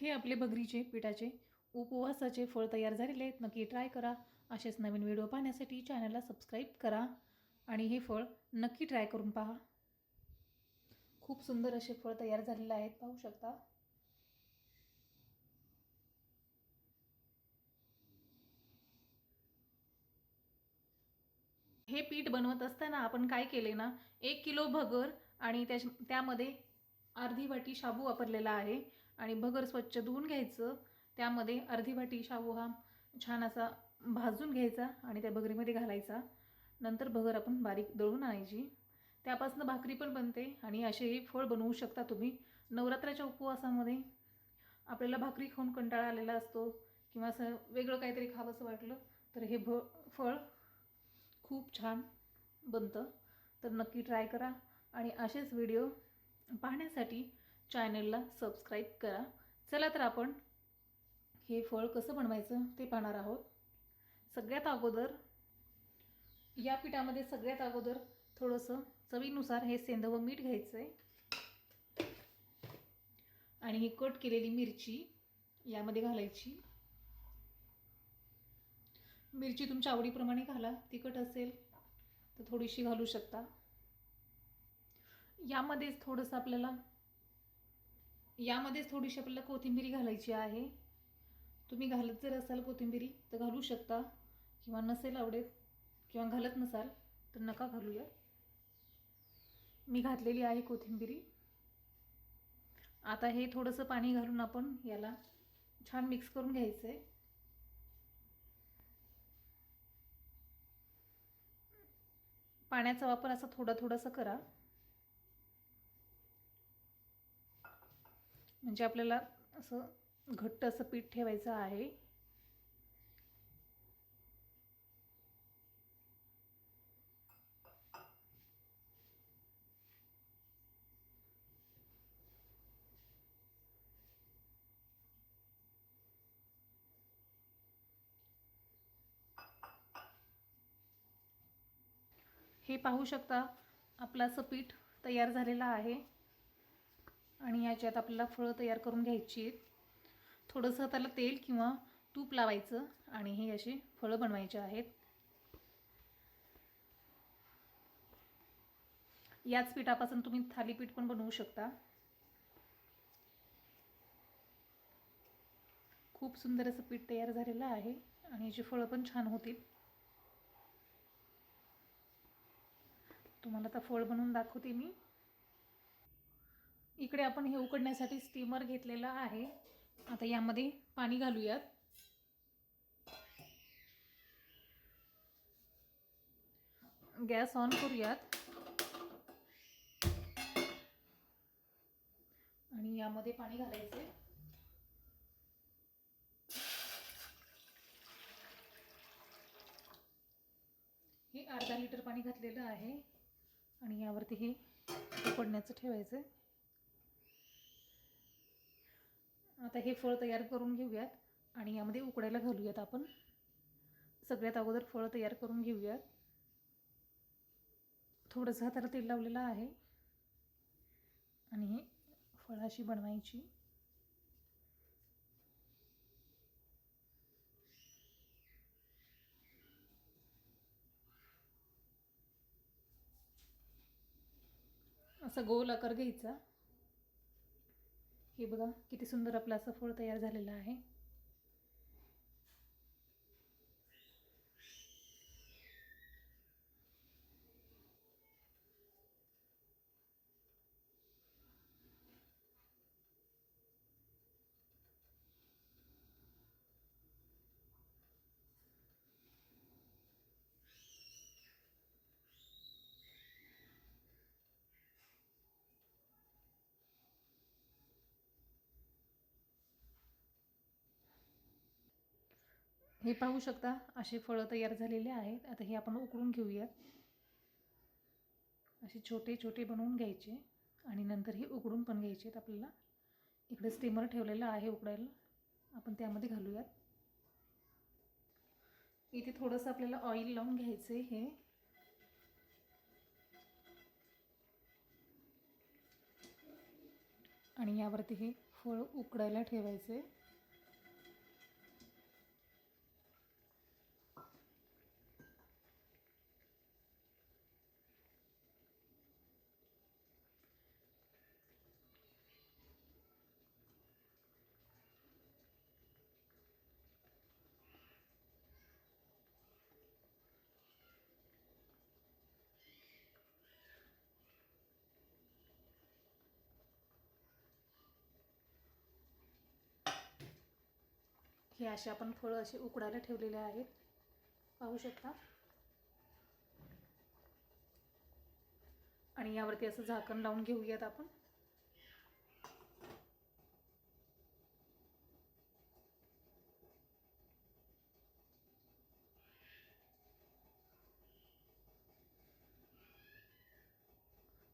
हे आपले भगरीचे पिठाचे उपवासाचे फळ तयार झालेले आहेत. नक्की ट्राय करा. असेच नवीन व्हिडिओ पाहण्यासाठी चॅनलला सबस्क्राईब करा आणि हे फळ नक्की ट्राय करून पहा. खूप सुंदर असे फळ तयार झालेले आहेत. पाहू शकता. हे पीठ बनवत असताना आपण काय केले ना एक किलो भगर आणि त्या त्यामध्ये अर्धी वाटी शाबू वापरलेला आहे. आणि भगर स्वच्छ धुवून घ्यायचं. त्यामध्ये अर्धी वाटी शाबू हा छान असा भाजून घ्यायचा आणि त्या भगरीमध्ये घालायचा. नंतर भगर आपण बारीक दळून आणायची. त्यापासून भाकरी पण बनते आणि असे हे फळ बनवू शकता तुम्ही. नवरात्राच्या उपवासामध्ये आपल्याला भाकरी खाऊन कंटाळा आलेला असतो किंवा असं वेगळं काहीतरी खावंसं वाटलं तर हे भ फळ खूप छान बनतं. तर नक्की ट्राय करा आणि असेच व्हिडिओ पाहण्यासाठी चॅनलला सबस्क्राईब करा. चला तर आपण हे फळ कसं बनवायचं ते पाहणार आहोत. सगळ्यात अगोदर या पिठामध्ये सगळ्यात अगोदर थोडंसं चवीनुसार हे सेंधव मीठ घ्यायचं आहे आणि ही कट केलेली मिरची यामध्ये घालायची. मिरची तुमच्या आवडीप्रमाणे घाला तिखट असेल तर थोडीशी घालू शकता. यामध्येच थोडंसं आपल्याला यामध्येच थोडीशी आपल्याला कोथिंबिरी घालायची आहे. तुम्ही घालत जर असाल कोथिंबिरी तर घालू शकता. किंवा नसेल आवडेल किंवा घालत नसाल तर नका घालूया. मी घातलेली आहे कोथिंबिरी. आता हे थोडंसं पाणी घालून आपण याला छान मिक्स करून घ्यायचं आहे पाण्याचा वापर असा थोडा थोडासा करा. म्हणजे आपल्याला असं घट्ट असं पीठ ठेवायचं आहे. हे पाहू शकता आपलं असं पीठ तयार झालेलं आहे. आणि याच्यात आपल्याला फळं तयार करून घ्यायची आहेत. थोडंसं त्याला तेल किंवा तूप लावायचं आणि हे असे फळं बनवायचे आहेत. याच पिठापासून तुम्ही थालीपीठ पण बनवू शकता. खूप सुंदर असं पीठ तयार झालेलं आहे आणि याची फळं पण छान होतील. तुम्हाला आता फळ बनवून दाखवते मी. इकडे आपण हे उकडण्यासाठी स्टीमर घेतलेलं आहे. आता यामध्ये पाणी घालूयात. गॅस ऑन करूयात. आणि यामध्ये पाणी घालायचे हे अर्धा लिटर पाणी घातलेलं आहे. आणि यावरती हे उकडण्याचं ठेवायचं आहे आता हे फळ तयार करून घेऊयात आणि यामध्ये उकडायला घालूयात आपण. सगळ्यात अगोदर फळ तयार करून घेऊयात. थोडंसं हाताला तेल लावलेलं आहे. आणि हे फळं अशी बनवायची. असा गोल आकार घ्यायचा. हे बघा किती सुंदर आपलं असं फळ तयार झालेलं आहे. हे पाहू शकता असे फळं तयार झालेले आहेत. आता हे आपण उकळून घेऊयात. असे छोटे छोटे बनवून घ्यायचे आणि नंतर हे उकडून पण घ्यायचे आहेत आपल्याला. इकडे स्टीमर ठेवलेलं आहे उकडायला. आपण त्यामध्ये घालूयात. इथे थोडंसं आपल्याला ऑइल लावून घ्यायचं आहे हे. आणि यावरती हे फळ उकडायला ठेवायचे हे असे आपण फळं असे उकडायला ठेवलेले आहेत. पाहू शकता. आणि यावरती असं झाकण लावून घेऊयात आपण.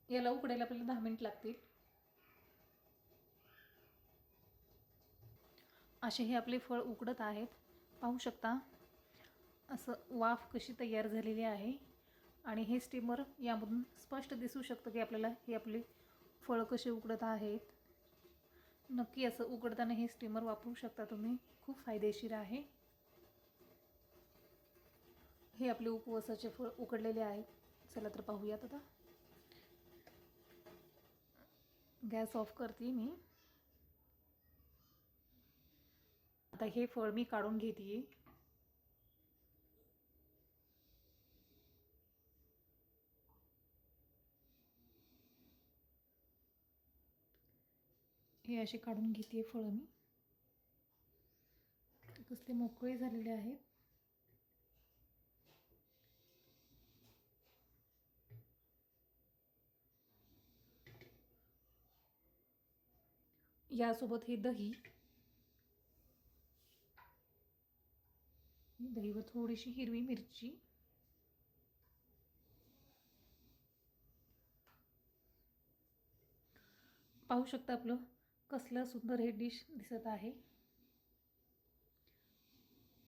याला उकडायला आपल्याला दहा मिनिट लागतील. असे हे आपले फळ उकडत आहेत. पाहू शकता असं वाफ कशी तयार झालेली आहे आणि हे स्टीमर यामधून स्पष्ट दिसू शकतं की आपल्याला हे आपले फळं कसे उकडत आहेत. नक्की असं उकडताना हे स्टीमर वापरू शकता तुम्ही. खूप फायदेशीर आहे. हे आपले उपवासाचे फळ उकडलेले आहेत. चला तर पाहूयात आता. गॅस ऑफ करते मी. आता हे फळ मी काढून घेते. हे असे काढून घेते फळं मी. कसले मोकळे झालेले आहेत. यासोबत हे दही. दही व थोडीशी हिरवी मिरची. पाहू शकता आपलं कसलं सुंदर हे डिश दिसत आहे.